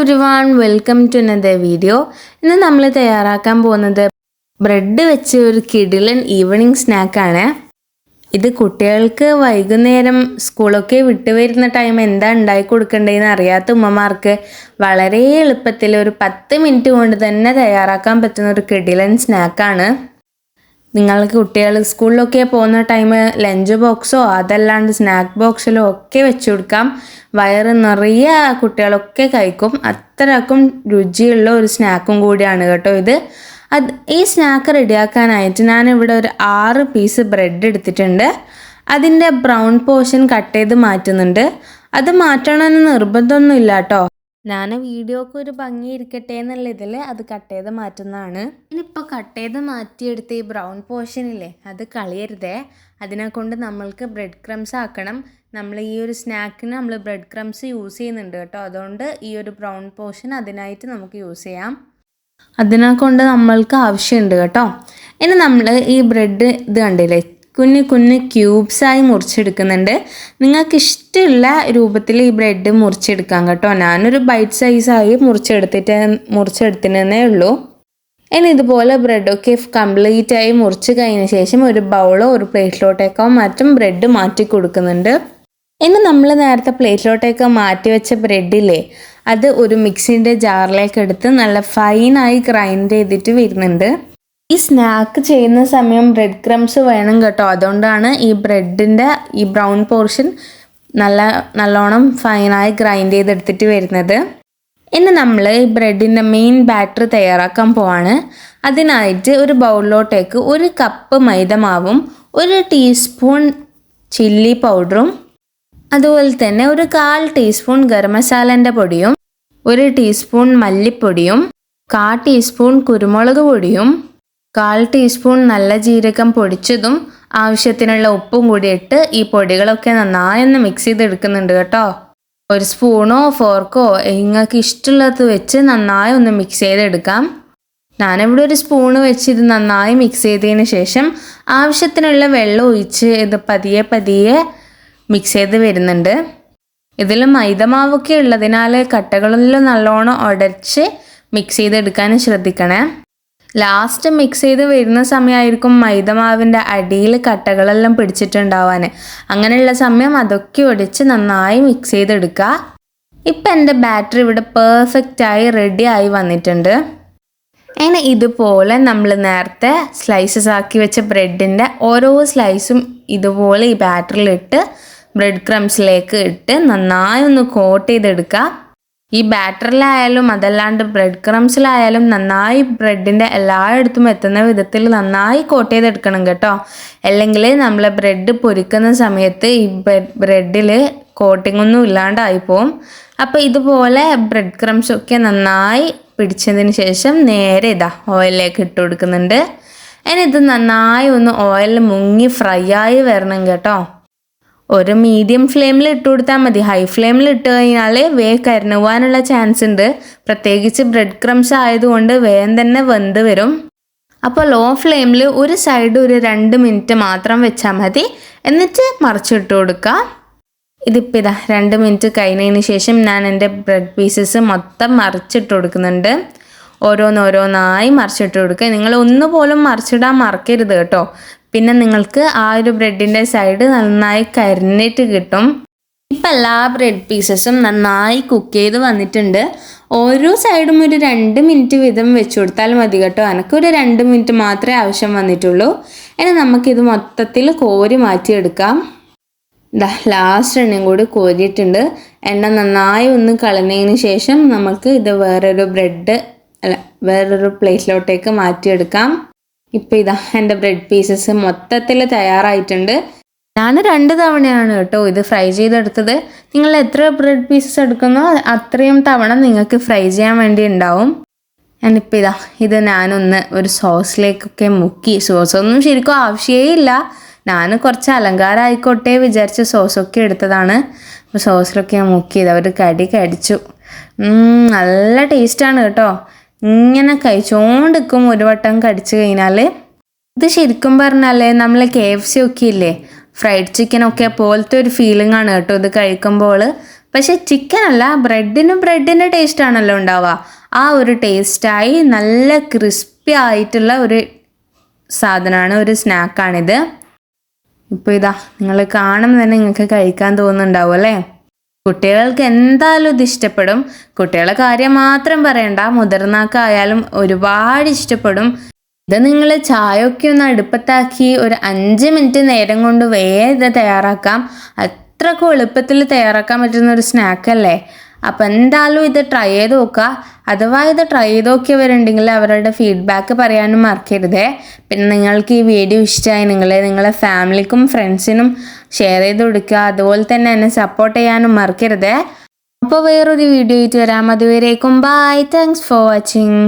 Every one welcome to another video ഇന്ന് നമ്മൾ തയ്യാറാക്കാൻ പോകുന്നത് ബ്രെഡ് വെച്ച് ഒരു കിടിലൻ ഈവനിങ് സ്നാക്കാണ് ഇത് കുട്ടികൾക്ക് വൈകുന്നേരം സ്കൂളൊക്കെ വിട്ടു വരുന്ന ടൈം എന്താ ഉണ്ടാക്കി കൊടുക്കേണ്ടതെന്ന് അറിയാത്ത ഉമ്മമാർക്ക് വളരെ എളുപ്പത്തിൽ ഒരു പത്ത് മിനിറ്റ് കൊണ്ട് തന്നെ തയ്യാറാക്കാൻ പറ്റുന്ന ഒരു കിടിലൻ സ്നാക്കാണ് നിങ്ങൾക്ക് കുട്ടികൾ സ്കൂളിലൊക്കെ പോകുന്ന ടൈം ലഞ്ച് ബോക്സോ അതല്ലാണ്ട് സ്നാക്ക് ബോക്സിലോ ഒക്കെ വെച്ച് കൊടുക്കാം. വയറ് നിറയെ കുട്ടികളൊക്കെ കഴിക്കും. അത്രക്കും രുചിയുള്ള ഒരു സ്നാക്കും കൂടിയാണ് കേട്ടോ ഇത്. അത് ഈ സ്നാക്ക് റെഡിയാക്കാനായിട്ട് ഞാനിവിടെ ഒരു ആറ് പീസ് ബ്രെഡ് എടുത്തിട്ടുണ്ട്. അതിന്റെ ബ്രൗൺ പോർഷൻ കട്ട് ചെയ്ത് മാറ്റുന്നുണ്ട്. അത് മാറ്റണമെന്ന് നിർബന്ധമൊന്നുമില്ല കേട്ടോ. ഞാൻ വീഡിയോക്ക് ഒരു ഭംഗി ഇരിക്കട്ടെ എന്നുള്ള ഇതിൽ അത് കട്ട് ചെയ്ത് മാറ്റുന്നതാണ്. ഇനിയിപ്പോൾ കട്ട് ചെയ്ത് മാറ്റിയെടുത്ത ഈ ബ്രൗൺ പോർഷനില്ലേ അത് കളയരുതേ. അതിനെ കൊണ്ട് നമ്മൾക്ക് ബ്രെഡ് ക്രംസ് ആക്കണം. നമ്മൾ ഈ ഒരു സ്നാക്കിന് നമ്മൾ ബ്രെഡ് ക്രംസ് യൂസ് ചെയ്യുന്നുണ്ട് കേട്ടോ. അതുകൊണ്ട് ഈ ഒരു ബ്രൗൺ പോർഷൻ അതിനായിട്ട് നമുക്ക് യൂസ് ചെയ്യാം. അതിനെ കൊണ്ട് നമ്മൾക്ക് ആവശ്യമുണ്ട് കേട്ടോ. ഇനി നമ്മൾ ഈ ബ്രെഡ് ഇത് കണ്ടില്ലേ കുഞ്ഞു കുഞ്ഞു ക്യൂബ്സായി മുറിച്ചെടുക്കുന്നുണ്ട്. നിങ്ങൾക്ക് ഇഷ്ടമുള്ള രൂപത്തിൽ ഈ ബ്രെഡ് മുറിച്ചെടുക്കാം കേട്ടോ. ഞാനൊരു ബൈറ്റ് സൈസായി മുറിച്ചെടുത്തിട്ട് മുറിച്ചെടുത്തിട്ടേ ഉള്ളൂ. ഇനി ഇതുപോലെ ബ്രെഡൊക്കെ കംപ്ലീറ്റ് ആയി മുറിച്ച് കഴിഞ്ഞ ശേഷം ഒരു ബൗളോ ഒരു പ്ലേറ്റിലോട്ടേക്കോ മറ്റും ബ്രെഡ് മാറ്റി കൊടുക്കുന്നുണ്ട്. ഇനി നമ്മൾ നേരത്തെ പ്ലേറ്റിലോട്ടേക്ക് മാറ്റി വെച്ച ബ്രെഡില്ലേ അത് ഒരു മിക്സിന്റെ ജാറിലേക്ക് എടുത്ത് നല്ല ഫൈനായി ഗ്രൈൻഡ് ചെയ്തിട്ട് വരുന്നുണ്ട്. ഈ സ്നാക്ക് ചെയ്യുന്ന സമയം ബ്രെഡ് ക്രംസ് വേണം കേട്ടോ. അതുകൊണ്ടാണ് ഈ ബ്രെഡിന്റെ ഈ ബ്രൗൺ പോർഷൻ നല്ല നല്ലോണം ഫൈനായി ഗ്രൈൻഡ് ചെയ്തെടുത്തിട്ട് വരുന്നത്. ഇനി നമ്മൾ ഈ ബ്രെഡിന്റെ മെയിൻ ബാറ്റർ തയ്യാറാക്കാൻ പോവാണ്. അതിനായിട്ട് ഒരു ബൗളിലോട്ടേക്ക് ഒരു കപ്പ് മൈദമാവും ഒരു ടീസ്പൂൺ ചില്ലി പൗഡറും അതുപോലെ തന്നെ ഒരു കാൽ ടീസ്പൂൺ ഗരം മസാലന്റെ പൊടിയും ഒരു ടീസ്പൂൺ മല്ലിപ്പൊടിയും കാ ടീസ്പൂൺ കുരുമുളക് പൊടിയും കാൽ ടീസ്പൂൺ നല്ല ജീരകം പൊടിച്ചതും ആവശ്യത്തിനുള്ള ഉപ്പും കൂടി ഇട്ട് ഈ പൊടികളൊക്കെ നന്നായി ഒന്ന് മിക്സ് ചെയ്തെടുക്കുന്നുണ്ട് കേട്ടോ. ഒരു സ്പൂണോ ഫോർക്കോ നിങ്ങൾക്ക് ഇഷ്ടമുള്ളത് വെച്ച് നന്നായി ഒന്ന് മിക്സ് ചെയ്തെടുക്കാം. ഞാനിവിടെ ഒരു സ്പൂണ് വെച്ച് ഇത് നന്നായി മിക്സ് ചെയ്തതിന് ശേഷം ആവശ്യത്തിനുള്ള വെള്ളം ഒഴിച്ച് ഇത് പതിയെ പതിയെ മിക്സ് ചെയ്ത് വരുന്നുണ്ട്. ഇതിൽ മൈദമാവൊക്കെ ഉള്ളതിനാൽ കട്ടകളിൽ നല്ലോണം ഉടച്ച് മിക്സ് ചെയ്തെടുക്കാൻ ശ്രദ്ധിക്കണേ. ലാസ്റ്റ് മിക്സ് ചെയ്ത് വരുന്ന സമയമായിരിക്കും മൈദമാവിന്റെ അടിയിൽ കട്ടകളെല്ലാം പിടിച്ചിട്ടുണ്ടാവാൻ. അങ്ങനെയുള്ള സമയം അതൊക്കെ ഒടിച്ച് നന്നായി മിക്സ് ചെയ്തെടുക്കുക. ഇപ്പം എന്റെ ബാറ്ററി ഇവിടെ പെർഫെക്റ്റായി റെഡി ആയി വന്നിട്ടുണ്ട്. അങ്ങനെ ഇതുപോലെ നമ്മൾ നേരത്തെ സ്ലൈസസ് ആക്കി വെച്ച ബ്രെഡിന്റെ ഓരോ സ്ലൈസും ഇതുപോലെ ഈ ബാറ്ററിലിട്ട് ബ്രെഡ് ക്രംസിലേക്ക് ഇട്ട് നന്നായി ഒന്ന് കോട്ട് ചെയ്തെടുക്കുക. ഈ ബാറ്ററിലായാലും അതല്ലാണ്ട് ബ്രെഡ് ക്രംസിലായാലും നന്നായി ബ്രെഡിന്റെ എല്ലായിടത്തും എത്തുന്ന വിധത്തിൽ നന്നായി കോട്ട് ചെയ്തെടുക്കണം കേട്ടോ. അല്ലെങ്കിൽ നമ്മൾ ബ്രെഡ് പൊരിക്കുന്ന സമയത്ത് ഈ ബ്രെഡിൽ കോട്ടിംഗ് ഒന്നും ഇല്ലാണ്ടായി പോവും. അപ്പോൾ ഇതുപോലെ ബ്രെഡ് ക്രംസ് ഒക്കെ നന്നായി പിടിച്ചതിന് ശേഷം നേരെ ഇതാ ഓയിലിലേക്ക് ഇട്ട് കൊടുക്കുന്നുണ്ട്. ഇനി ഇത് നന്നായി ഒന്ന് ഓയിൽ മുങ്ങി ഫ്രൈ ആയി വരണം കേട്ടോ. ഒരു മീഡിയം ഫ്ലെയിമിൽ ഇട്ട് കൊടുത്താൽ മതി. ഹൈ ഫ്ലെയിമിൽ ഇട്ട് കഴിഞ്ഞാൽ വേ കരണുവാനുള്ള ചാൻസ് ഉണ്ട്. പ്രത്യേകിച്ച് ബ്രെഡ് ക്രംസ് ആയതുകൊണ്ട് വേഗം തന്നെ വെന്ത് വരും. അപ്പോൾ ലോ ഫ്ലെയിമിൽ ഒരു സൈഡ് ഒരു രണ്ട് മിനിറ്റ് മാത്രം വെച്ചാൽ മതി. എന്നിട്ട് മറിച്ചിട്ട് കൊടുക്കുക ഇതിപ്പോൾ ഇതാ രണ്ട് മിനിറ്റ് കഴിഞ്ഞതിന് ശേഷം ഞാൻ എന്റെ ബ്രെഡ് പീസസ് മൊത്തം മറിച്ചിട്ട് കൊടുക്കുന്നുണ്ട്. ഓരോന്നോരോന്നായി മറിച്ചിട്ട് കൊടുക്കുക. നിങ്ങൾ ഒന്നുപോലും മറിച്ചിടാൻ മറക്കരുത് കേട്ടോ. പിന്നെ നിങ്ങൾക്ക് ആ ഒരു ബ്രെഡിന്റെ സൈഡ് നന്നായി കരിഞ്ഞിട്ട് കിട്ടും. ഇപ്പം എല്ലാ ബ്രെഡ് പീസസും നന്നായി കുക്ക് ചെയ്ത് വന്നിട്ടുണ്ട്. ഓരോ സൈഡും ഒരു രണ്ട് മിനിറ്റ് വീതം വെച്ച് കൊടുത്താൽ മതി കേട്ടോ. എനിക്കൊരു രണ്ട് മിനിറ്റ് മാത്രമേ ആവശ്യം വന്നിട്ടുള്ളൂ. ഇനി നമുക്കിത് മൊത്തത്തിൽ കോരി മാറ്റിയെടുക്കാം. ദാ ലാസ്റ്റ് എണ്ണയും കൂടി കോരിയിട്ടുണ്ട്. എണ്ണ നന്നായി ഒന്ന് കളഞ്ഞതിന് ശേഷം നമുക്ക് ഇത് വേറൊരു ബ്രെഡ് അല്ല വേറൊരു പ്ലേറ്റിലോട്ടേക്ക് മാറ്റിയെടുക്കാം. ഇപ്പം ഇതാ എന്റെ ബ്രെഡ് പീസസ് മൊത്തത്തിൽ തയ്യാറായിട്ടുണ്ട്. ഞാൻ രണ്ട് തവണയാണ് കേട്ടോ ഇത് ഫ്രൈ ചെയ്തെടുത്തത്. നിങ്ങൾ എത്ര ബ്രെഡ് പീസസ് എടുക്കുന്നോ അത്രയും തവണ നിങ്ങൾക്ക് ഫ്രൈ ചെയ്യാൻ വേണ്ടി ഉണ്ടാവും. ഞാനിപ്പോൾ ഇതാ ഇത് ഞാനൊന്ന് ഒരു സോസിലേക്കൊക്കെ മുക്കി. സോസൊന്നും ശരിക്കും ആവശ്യമേ ഇല്ല. ഞാൻ കുറച്ച് അലങ്കാരം ആയിക്കോട്ടെ വിചാരിച്ച സോസൊക്കെ എടുത്തതാണ്. അപ്പോൾ സോസിലൊക്കെ മുക്കിയത് അവർ കടി കടിച്ചു. നല്ല ടേസ്റ്റാണ് കേട്ടോ. ഇങ്ങനെ കഴിച്ചുകൊണ്ടിരിക്കും ഒരു വട്ടം കടിച്ചു കഴിഞ്ഞാൽ ഇത് ശരിക്കും പറഞ്ഞാൽ നമ്മൾ കെ എഫ് സി ഒക്കെ ഇല്ലേ? ഫ്രൈഡ് ചിക്കൻ ഒക്കെ പോലത്തെ ഒരു ഫീലിംഗ് ആണ് കേട്ടോ ഇത് കഴിക്കുമ്പോൾ പക്ഷെ ചിക്കൻ അല്ല ബ്രെഡിന് ബ്രെഡിന്റെ ടേസ്റ്റ് ആണല്ലോ ഉണ്ടാവുക. ആ ഒരു ടേസ്റ്റായി നല്ല ക്രിസ്പി ആയിട്ടുള്ള ഒരു സാധനമാണ് ഒരു സ്നാക്കാണിത് ഇപ്പോൾ ഇതാ നിങ്ങൾ കാണുമ്പോൾ തന്നെ നിങ്ങൾക്ക് കഴിക്കാൻ തോന്നുന്നുണ്ടാവും അല്ലേ? കുട്ടികൾക്ക് എന്തായാലും ഇത് ഇഷ്ടപ്പെടും. കുട്ടികളെ കാര്യം മാത്രം പറയണ്ട. മുതിർന്നാക്കായാലും ഒരുപാട് ഇഷ്ടപ്പെടും. ഇത് നിങ്ങൾ ചായയൊക്കെ ഒന്ന് അടുപ്പത്താക്കി ഒരു അഞ്ച് മിനിറ്റ് നേരം കൊണ്ട് വേഗം ഇത് തയ്യാറാക്കാം. അത്രക്കും എളുപ്പത്തിൽ തയ്യാറാക്കാൻ പറ്റുന്ന ഒരു സ്നാക്കല്ലേ അപ്പം എന്തായാലും ഇത് ട്രൈ ചെയ്ത് നോക്കുക. അഥവാ ഇത് ട്രൈ ചെയ്ത് നോക്കിയവരുണ്ടെങ്കിൽ അവരുടെ ഫീഡ്ബാക്ക് പറയാനും മറക്കരുതേ. പിന്നെ നിങ്ങൾക്ക് ഈ വീഡിയോ ഇഷ്ടമായി നിങ്ങൾ നിങ്ങളെ ഫാമിലിക്കും ഫ്രണ്ട്സിനും ഷെയർ ചെയ്ത് കൊടുക്കുക. അതുപോലെ തന്നെ എന്നെ സപ്പോർട്ട് ചെയ്യാനും മറക്കരുതേ. അപ്പോൾ വേറൊരു വീഡിയോ ആയിട്ട് വരാം. അതുവരേക്കും ബൈ താങ്ക്സ് ഫോർ വാച്ചിങ്